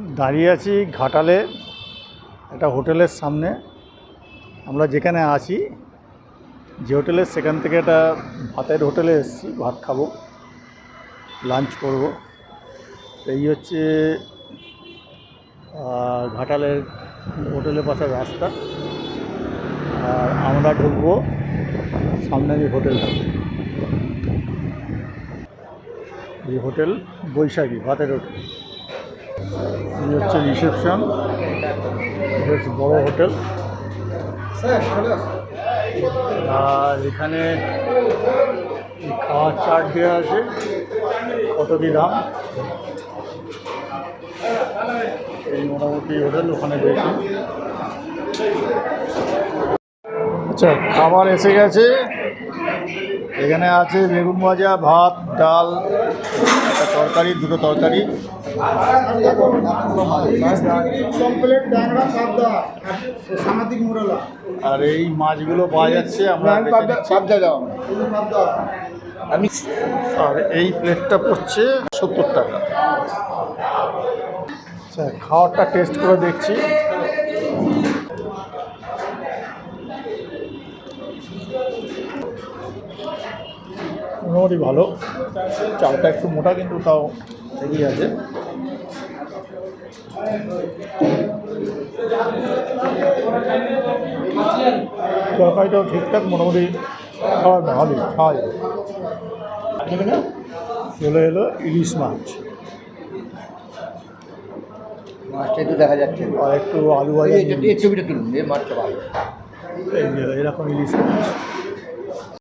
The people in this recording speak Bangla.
দাঁড়িয়ে আছি ঘাটালে, একটা হোটেলের সামনে। আমরা যেখানে আছি, যে হোটেলে সেখান থেকে একটা ভাতের হোটেলে এসেছি, ভাত খাব, লাঞ্চ করব। এই হচ্ছে ঘাটালের হোটেলের পাশের রাস্তা। আর আমরা ঢুকবো সামনে যে হোটেলটা। এই হোটেল বৈশাখী, ভাতের হোটেল। এই হচ্ছে রিসেপশন বেশ বড় হোটেল। আর এখানে খাওয়ার চার্ট দেওয়া আছে। কত কি দাম? এই মোটামুটি হোটেল ওখানে বেশি আচ্ছা খাবার এসে গেছে। এখানে আছে বেগুন ভাজা ভাত ডাল একটা তরকারি দুটো তরকারি। আর এই মাছগুলো পাওয়া যাচ্ছে আমরা আমি আর এই প্লেটটা পড়ছে সত্তর টাকা। আচ্ছা খাওয়ারটা টেস্ট করে দেখছি। মোটামুটি ভালো। চালটা একটু মোটা কিন্তু তাও এগিয়ে আছে। তরকারিটাও ঠিকঠাক মোটামুটি খাওয়ার ভালোই খাওয়া যায় চলে এলো ইলিশ মাছ। মাছটা একটু দেখা যাচ্ছে। আর একটু আলু ছবিটা তুলুন মাছটা ভালো। এই এরকম ইলিশ মাছ।